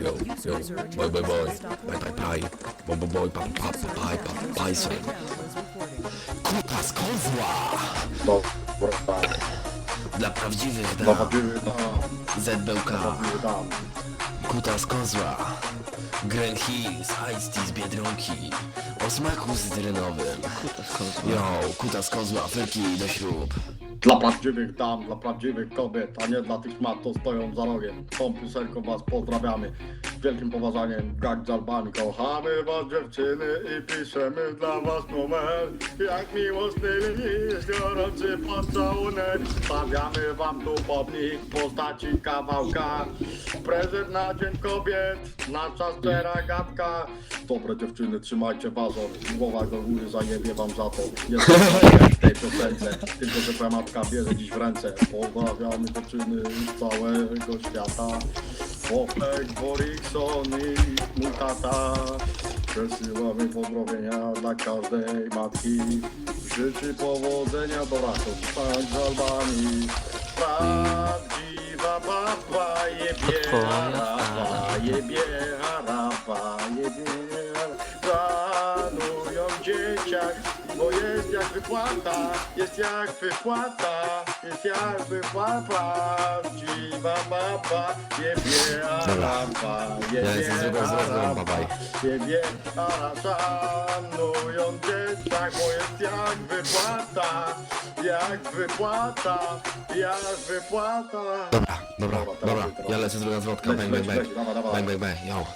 Yo, yo, boy, boy, boy, bye, bye, bye, boy, boy, boy, pa, pa, pa, bye, pa, bye, son. Kuta z kozła! Dobra, Dla prawdziwych dla dam, prawdziwych dam, ZBK, prawdziwych dam. kuta z kozła. Grand Hills, Ice Tea z Biedronki, o smaku cytrynowym. Yo, kuta z kozła, felki do śrub. Dla prawdziwych dam, dla prawdziwych kobiet, a nie dla tych mat, co stoją za rogiem. Tą piosenką was pozdrawiamy. Wielkim poważaniem, jak z Albanii. Kochamy was dziewczyny i piszemy dla was numer. Jak miłosny list, gorący pocałunek. Stawiamy wam tu pomnik w postaci kawałka. Prezent na Dzień Kobiet, nasza szczera gadka. Dobre dziewczyny, trzymajcie wazon. Głowa do góry zajebie wam za to. Jest w tej piosence, tylko że twoja matka bierze dziś w ręce. Pozdrawiamy dziewczyny z całego świata. Popek, Borikson i mój tata. Przesyłamy pozdrowienia dla każdej matki. Życzy powodzenia do raków, z Albanii. Prawdziwa baba jebie, rafa, wypłata, jest jak wypłata, jest jak wypłata. Prawdziwa baba jebie, rafa, Ja jebie, jestem z drugą stroną, bye bye. Ciebie, a szanują dzieciak, bo jest jak wypłata, jak wypłata, jak wypłata. Dobra, dobra, Dobra, teraz dobra, ty, teraz ja ty. lecę z druga zwrotka, Leć, bang, bang, leć, bang, leć, dawaj, dawaj. bang, bang, bang, yo.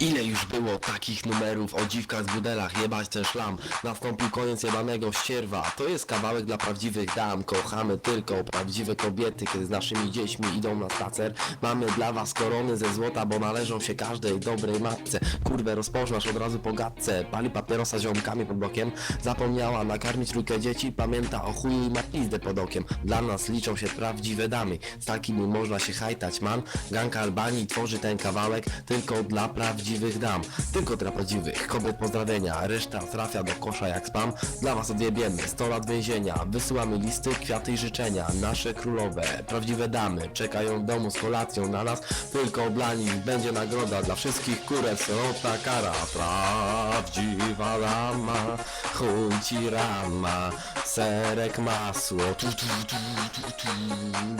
Ile już było takich numerów o dziwkach z budelach, jebać ten szlam. Nastąpił koniec jebanego ścierwa. To jest kawałek dla prawdziwych dam. Kochamy tylko prawdziwe kobiety Kiedy z naszymi dziećmi idą na spacer. Mamy dla was korony ze złota Bo należą się każdej dobrej matce. Kurwę rozpoznasz od razu po gadce. Pali papierosa ziomkami pod blokiem. Zapomniała nakarmić trójkę dzieci. Pamięta o chuju i ma pizdę pod okiem. Dla nas liczą się prawdziwe damy. Z takimi można się hajtać man. Gang Albanii tworzy ten kawałek Tylko dla prawdziwych dam Tylko dla prawdziwych kobiet pozdrowienia Reszta trafia do kosza jak spam Dla was odjebiemy 100 lat więzienia Wysyłamy listy, kwiaty i życzenia Nasze królowe, prawdziwe damy Czekają w domu z kolacją na nas Tylko dla nich będzie nagroda Dla wszystkich kurew srota kara Prawdziwa dama Chuj ci rama Serek masło tu, tu, tu, tu, tu.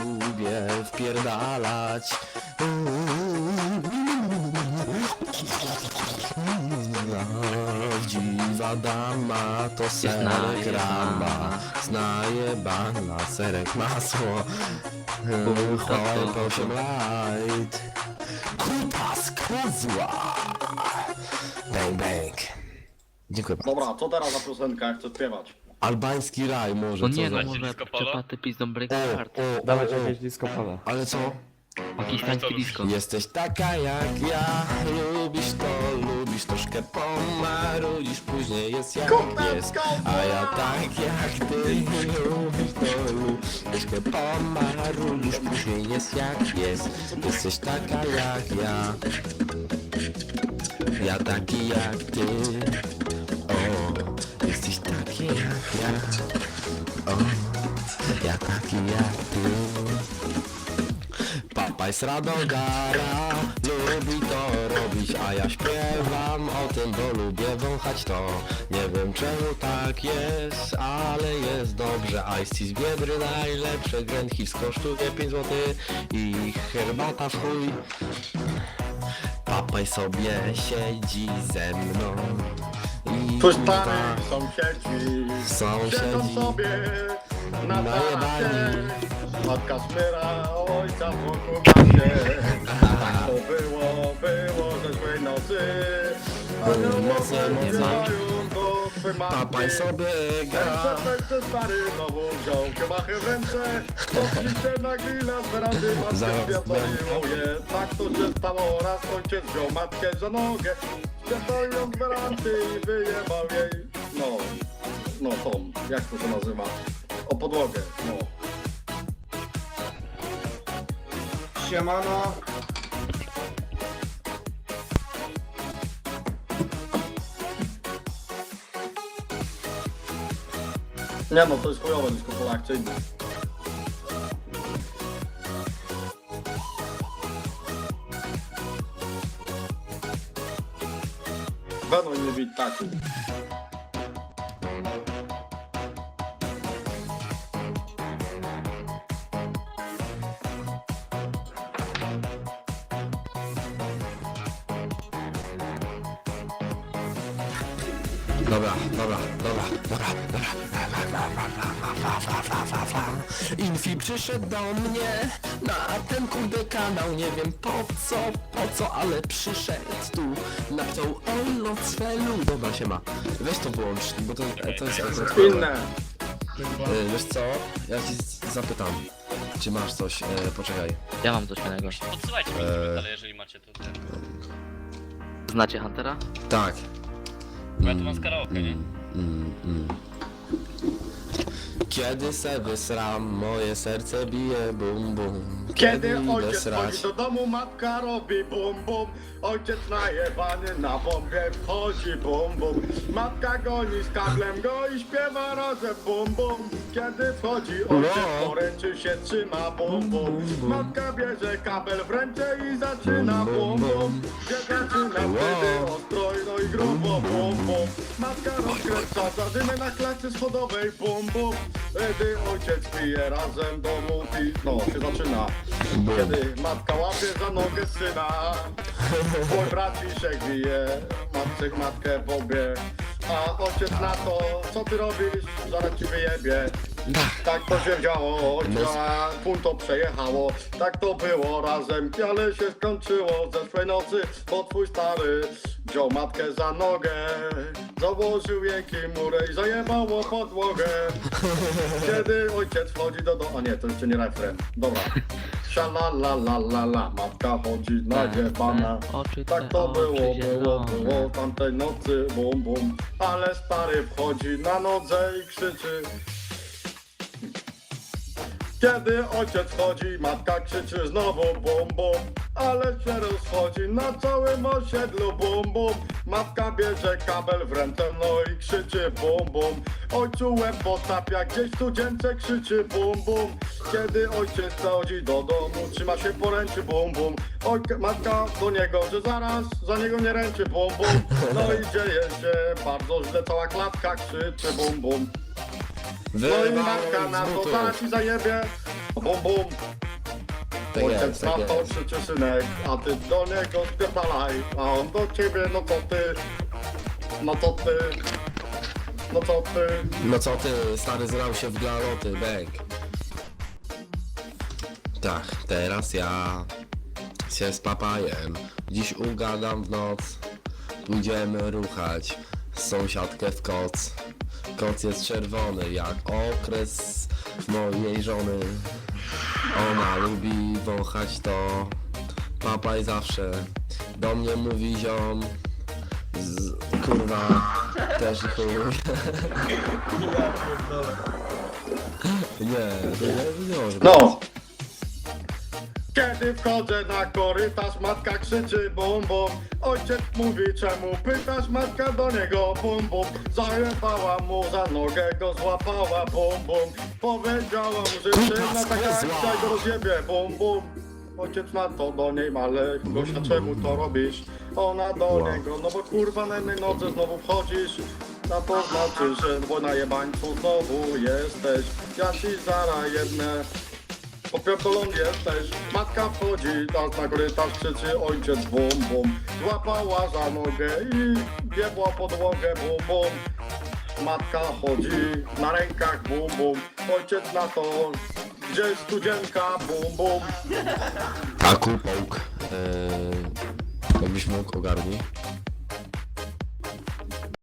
Lubię wpierdalać dama to serek rama Znajebana serek masło Chołem po 8 light Kupa z kozła Bang bang Dziękuję bardzo Dobra, co teraz za piosenka, jak chcę śpiewać? Albański raj może No co nie, za... no może czepaty pizdą break O, hard. o, Dawać o, o. jakieś disco pole. Ale co? Pakistański disco. Jesteś taka jak ja, lubisz to, lubisz troszkę pomarudzisz, później jest jak jest, a ja tak jak ty, lubisz to, lubisz troszkę pomarudzisz, później jest jak jest, jesteś taka jak ja, ja taki jak ty, o, jesteś taki jak ja, o, ja taki jak ty. Papaj Radogara lubi to robić, a ja śpiewam o tym, bo lubię wąchać to. Nie wiem czemu tak jest, ale jest dobrze. Ice z Biedry najlepsze, Grand Hills kosztuje 5 zł i herbata w chuj. Papaj sobie siedzi ze mną i Twój kurwa, stary sąsiedzi Sąsiedzi. siedzą sobie na Najebani. Matka szmyra ojca wokół gasie. Tak to było, było ze złej nocy. Mocno, mocno. Papaj Papaj sobie gra. Ten stary znowu wziął kiemachę w ręce Oczywiście na grilla z werandy matkę Zaraz zwiastoiło je Tak to się stało, raz ojciec wziął matkę za nogę Zwiastoił z werandy i wyjebał jej No, no tą, jak to się nazywa? O podłogę, no Siemano. Nie no, to jest chujowe nisko kolakcyjne. Będą nie bić taku. Dobra, dobra, dobra, dobra, dobra. Infi przyszedł do mnie na ten kurde kanał, nie wiem po co, po co, ale przyszedł tu. Napisał Olo Cfelu. Dobra, siema. Weź to włącz, bo to, to jest akurat... Inne. E, Wiesz co, ja ci z- zapytam, czy masz coś, e, poczekaj. Ja mam coś fajnego. Podsyłajcie mi Eee. dalej, jeżeli macie to ten. Znacie Huntera? Tak. Ja tu mam z karaoke, nie? Kiedy se wysram, moje serce bije bum bum. Kiedy ojciec srać? wchodzi do domu, matka robi bum bum. Ojciec najebany na bombie wchodzi bum bum. Matka goni z kablem, go i śpiewa razem bum bum. Kiedy wchodzi ojciec, Wow. poręczy się trzyma bum bum. Matka bierze kabel w ręce i zaczyna Bum, bum. Gdzie zaczyna wtedy ostroj, no i grubo bum bum. Matka rozkręca zadymy na klasie schodowej bum bum. Wtedy ojciec pije razem domu pi... No, się zaczyna. Kiedy matka łapie za nogę syna Twój braciszek bije Matce matkę w obie. A ojciec na to, co ty robisz? Zaraz ci wyjebie Tak to się działo, ojca punto przejechało Tak to było razem, ale się skończyło Zeszłej nocy, bo twój stary Wziął matkę za nogę Założył jej kimurę i zajebało podłogę kiedy ojciec wchodzi do domu. A nie, to jeszcze nie refren. Dobra. Szala la la la la. Matka chodzi nadziewana. Oczy Tak te, to oczy było, było, zielone. było tamtej nocy, bum bum. Ale stary wchodzi na nodze i krzyczy. Kiedy ojciec wchodzi, matka krzyczy znowu bum bum. Ale się rozchodzi na całym osiedlu bum bum. Matka bierze kabel w ręce, no i krzyczy bum bum. Ojcu łeb potapia, gdzieś studience krzyczy bum bum. Kiedy ojciec wchodzi do domu, trzyma się poręczy bum bum. Oj, matka do niego, że zaraz za niego nie ręczy bum bum. No i dzieje się bardzo źle, cała klatka krzyczy bum bum. No i matka na to zaraz ci zajebie. Bum bum. Tak Ojciec jest, tak jest. krzyczy synek, a ty do niego spierdalaj. A on do ciebie, no to ty. No to ty. No to ty. No co ty, stary zrał się w glaloty, bang. Tak, teraz ja się z papajem. Dziś ugadam w noc. Pójdziemy ruchać sąsiadkę w koc. Koc jest czerwony jak okres mojej żony. Ona lubi wąchać to. Papaj zawsze do mnie mówi ziom. Z, kurwa, też chuj. Nie, to nie, nie może być. No. Kiedy wchodzę na korytarz, matka krzyczy bum bum. Ojciec mówi czemu pytasz, matka do niego bum bum. Zajebała mu za nogę, go złapała bum bum. Powiedziała mu, że syna taka akcja go rozjebie bum bum. Ojciec na to do niej ale Gosia czemu to robisz? Ona do niego, no bo kurwa na jednej nodze znowu wchodzisz. A to znaczy, że bo na jebańcu znowu jesteś. Ja ci zara jedne Popierdolony jesteś, matka wchodzi, nas na korytarz krzyczy ojciec bum bum. Złapała za nogę i biegła podłogę bum bum. Matka chodzi na rękach bum bum. Ojciec na to, gdzie jest studzienka bum bum. Taku, połk. Eee, jakbyś mógł ogarnij.